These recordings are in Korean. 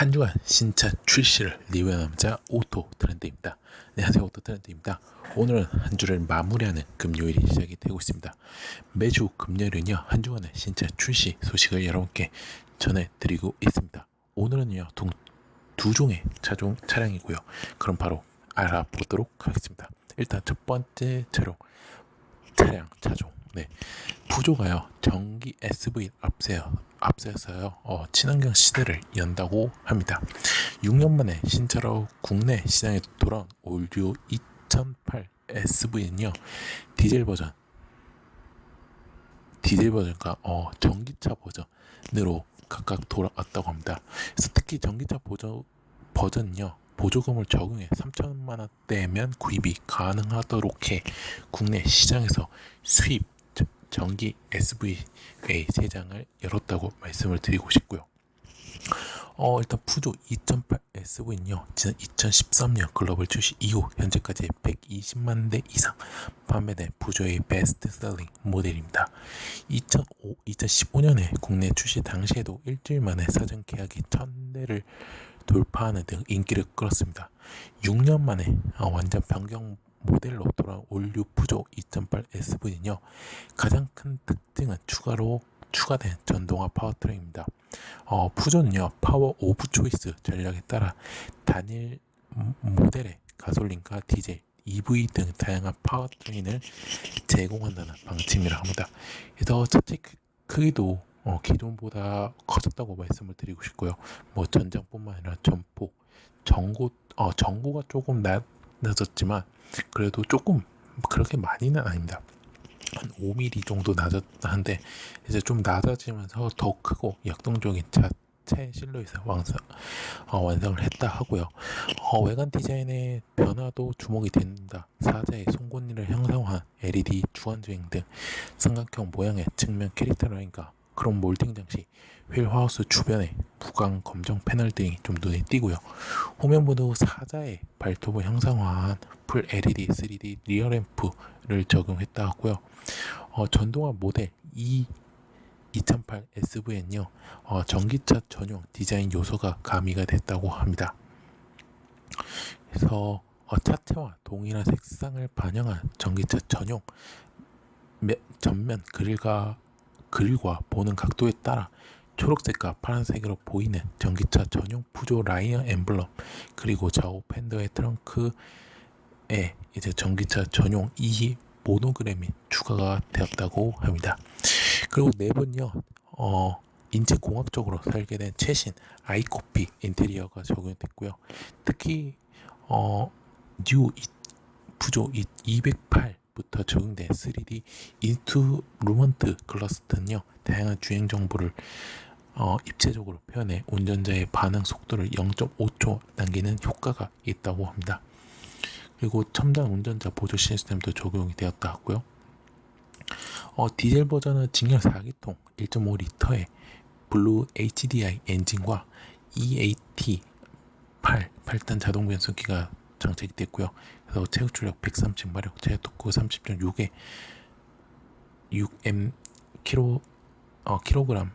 한 주간 신차 출시를 리뷰하는 남자 오토 트렌드입니다. 안녕하세요 오토 트렌드입니다. 오늘은 한 주를 마무리하는 금요일이 시작이 되고 있습니다. 매주 금요일은요 한 주간의 신차 출시 소식을 여러분께 전해드리고 있습니다. 오늘은요 두, 두 종의 차종 차량이고요. 그럼 바로 알아보도록 하겠습니다. 일단 첫 번째 차량 차량 차종 네 부조가요 전기 SV 앞세요 앞서서요 어, 친환경 시대를 연다고 합니다. 6년 만에 신차로 국내 시장에 돌아온 올류 2008 SV는요 디젤 버전 디젤 버전과 어, 전기차 버전으로 각각 돌아왔다고 합니다. 그래서 특히 전기차 버전 버전은요 보조금을 적용해 3천만 원대면 구입이 가능하도록 해 국내 시장에서 수입 전기 SVA 세 장을 열었다고 말씀을 드리고 싶고요. 어, 일단 푸조 2008 SV는요, 지난 2013년 글로벌 출시 이후 현재까지 120만 대 이상 판매된 푸조의 베스트 셀링 모델입니다. 2005, 2015년에 국내 출시 당시에도 일주일 만에 사전 계약이 1000대를 돌파하는 등 인기를 끌었습니다. 6년 만에 어, 완전 변경 모델로 돌아온 올류 푸조 2008 SV는요 가장 큰 특징은 추가로 추가된 전동화 파워트레인입니다. 어, 푸조는요 파워 오브 초이스 전략에 따라 단일 모델의 가솔린과 디젤, EV 등 다양한 파워트레인을 제공한다는 방침이라 합니다. 그래서 차체 크기도 어, 기존보다 커졌다고 말씀을 드리고 싶고요. 뭐 전장뿐만 아니라 전폭, 전고, 어, 전고가 조금 낮, 낮았지만 그래도 조금 그렇게 많이는 아닙니다. 한 5mm 정도 낮았는데 이제 좀 낮아지면서 더 크고 역동적인 자체 실루엣을 완성, 어, 완성을 했다 하고요. 어, 외관 디자인의 변화도 주목이 됩니다. 사자의 송곳니를 형상화한 LED 주간주행 등 삼각형 모양의 측면 캐릭터 라인과 크롬 몰딩 장치, 휠 하우스 주변에 무광 검정 패널 등이 좀 눈에 띄고요. 후면부도 사자의 발톱을 형상화한 풀 LED 3D 리어 램프를 적용했다 하고요. 어, 전동화 모델 E 2008 SV는요 어, 전기차 전용 디자인 요소가 가미가 됐다고 합니다. 그래서 어, 차체와 동일한 색상을 반영한 전기차 전용 전면 그릴과 그릴과 보는 각도에 따라 초록색과 파란색으로 보이는 전기차 전용 푸조 라이어 엠블럼 그리고 좌우 팬더의 트렁크에 이제 전기차 전용 이 모노그램이 추가가 되었다고 합니다. 그리고 내부는요, 어, 인체 공학적으로 설계된 최신 아이코피 인테리어가 적용됐고요. 특히 어, 뉴 푸조 208 부터 적용된 3D 인스트루먼트 클러스터는요 다양한 주행 정보를 어, 입체적으로 표현해 운전자의 반응 속도를 0.5초 남기는 효과가 있다고 합니다. 그리고 첨단 운전자 보조 시스템도 적용이 되었다 하고요. 어, 디젤 버전은 직렬 4기통 1.5리터의 블루 HDI 엔진과 EAT 8 8단 자동 변속기가 장착이 됐고요. 그래서 최고 출력 130마력, 최고 토크 30.6에 6m 킬로 어, 킬로그램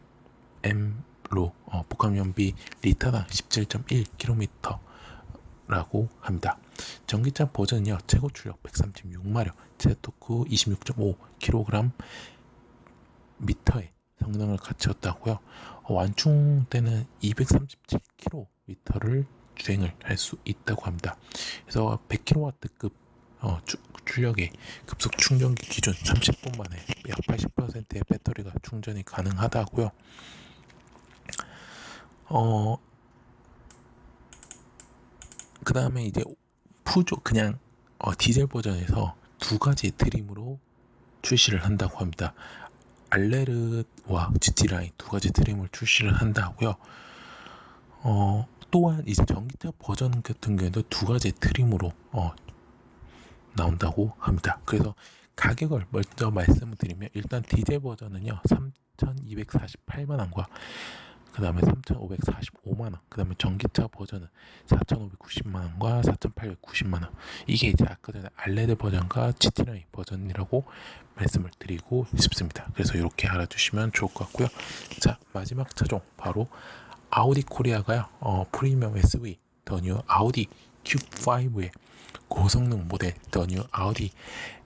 M로 어, 복합 연비 리터당 17.1km라고 합니다. 전기차 버전은요 최고 출력 136마력, 최고 토크 26.5kg 미터의 성능을 갖췄다고요. 어, 완충되는 237km를 주행을 할 수 있다고 합니다. 그래서 100kW급 어, 주, 출력의 급속 충전기 기준 30분 만에 약 80%의 배터리가 충전이 가능하다고요. 어, 그 다음에 이제 푸조 그냥 어, 디젤 버전에서 두 가지 트림으로 출시를 한다고 합니다. 알레르와 GT 라인 두 가지 트림을 출시를 한다고요. 어, 또한 이제 전기차 버전 같은 경우에도 두 가지 트림으로 어, 나온다고 합니다. 그래서 가격을 먼저 말씀을 드리면 일단 디젤 버전은요 3,248만 원과 그 다음에 3,545만 원, 그 다음에 전기차 버전은 4,590만 원과 4,890만 원. 이게 이제 아까 전에 알레드 버전과 GT9 버전이라고 말씀을 드리고 싶습니다. 그래서 이렇게 알아주시면 좋을 것 같고요. 자 마지막 차종 바로 아우디 코리아가요. 어, 프리미엄 SUV 더 뉴 아우디 Q5의 고성능 모델 더 뉴 아우디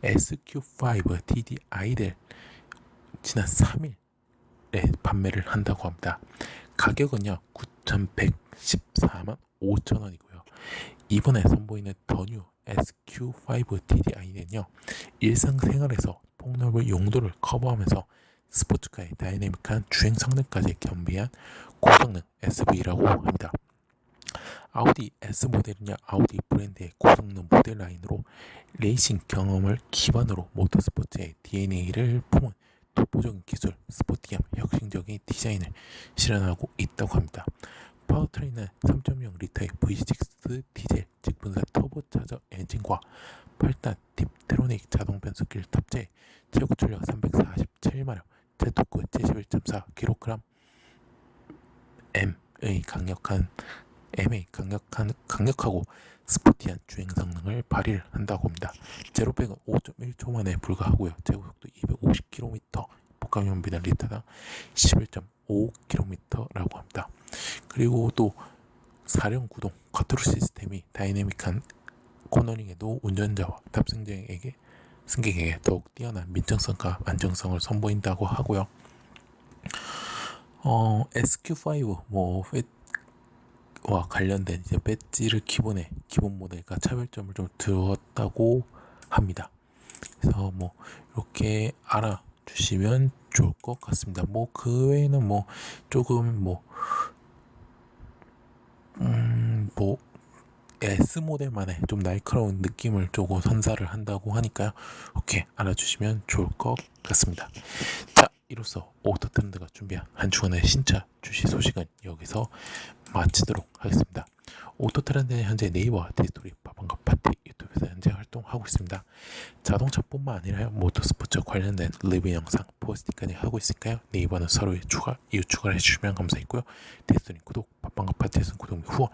SQ5 TDI를 지난 3일에 판매를 한다고 합니다. 가격은요 9,114만 5천 원이고요. 이번에 선보이는 더 뉴 SQ5 TDI는요 일상생활에서 폭넓은 용도를 커버하면서 스포츠카의 다이내믹한 주행 성능까지 겸비한 고성능 SUV라고 합니다. 아우디 S 모델은요 아우디 브랜드의 고성능 모델 라인으로 레이싱 경험을 기반으로 모터스포츠의 DNA를 품은 독보적인 기술, 스포티함, 혁신적인 디자인을 실현하고 있다고 합니다. 파워트레인은 3.0 리터의 V6 디젤 직분사 터보차저 엔진과 8단 딥트로닉 자동 변속기를 탑재해 최고 출력 347마력, 제토크 71.4kg M의 강력한 M의 강력한 강력하고 스포티한 주행 성능을 발휘를 한다고 합니다. 제로백은 5.1초 만에 불과하고요. 제고 속도 250km, 복합용 비단 리터당 11.5km라고 합니다. 그리고 또 사륜 구동 컨트롤 시스템이 다이내믹한 코너링에도 운전자와 탑승자에게 승객에게 더욱 뛰어난 민정성과 안정성을 선보인다고 하고요. 어, SQ5 뭐 와 관련된 이제 배지를 기본에 기본 모델과 차별점을 좀 두었다고 합니다. 그래서 뭐 이렇게 알아주시면 좋을 것 같습니다. 뭐 그 외에는 뭐 조금 뭐 음, 뭐 S 모델만의 좀 날카로운 느낌을 조금 선사를 한다고 하니까요. 이렇게 알아주시면 좋을 것 같습니다. 자, 이로써 오토 트렌드가 준비한 한 주간의 신차 주시 소식은 여기서 마치도록 하겠습니다. 오토 트렌드는 현재 네이버와 디스토리 빠방과 파티 유튜브에서 현재 활동하고 있습니다. 자동차뿐만 아니라 모터스포츠 관련된 리뷰 영상, 포스팅까지 하고 있으니까요. 네이버는 서로의 추가, 이웃 추가를 해주시면 감사했고요. 디스토리 구독, 빠방과 파티에서는 구독 및 후원,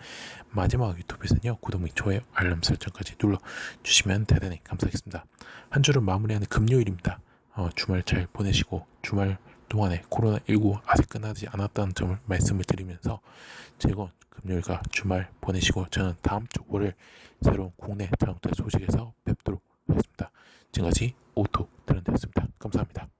마지막 유튜브에서는요. 구독 및 좋아요, 알람 설정까지 눌러주시면 대단히 감사하겠습니다. 한 주를 마무리하는 금요일입니다. 어, 주말 잘 보내시고 주말 동안에 코로나19 아직 끝나지 않았다는 점을 말씀을 드리면서 즐거운 금요일과 주말 보내시고 저는 다음 주 월요일 새로운 국내 자동차 소식에서 뵙도록 하겠습니다. 지금까지 오토 트렌드였습니다. 감사합니다.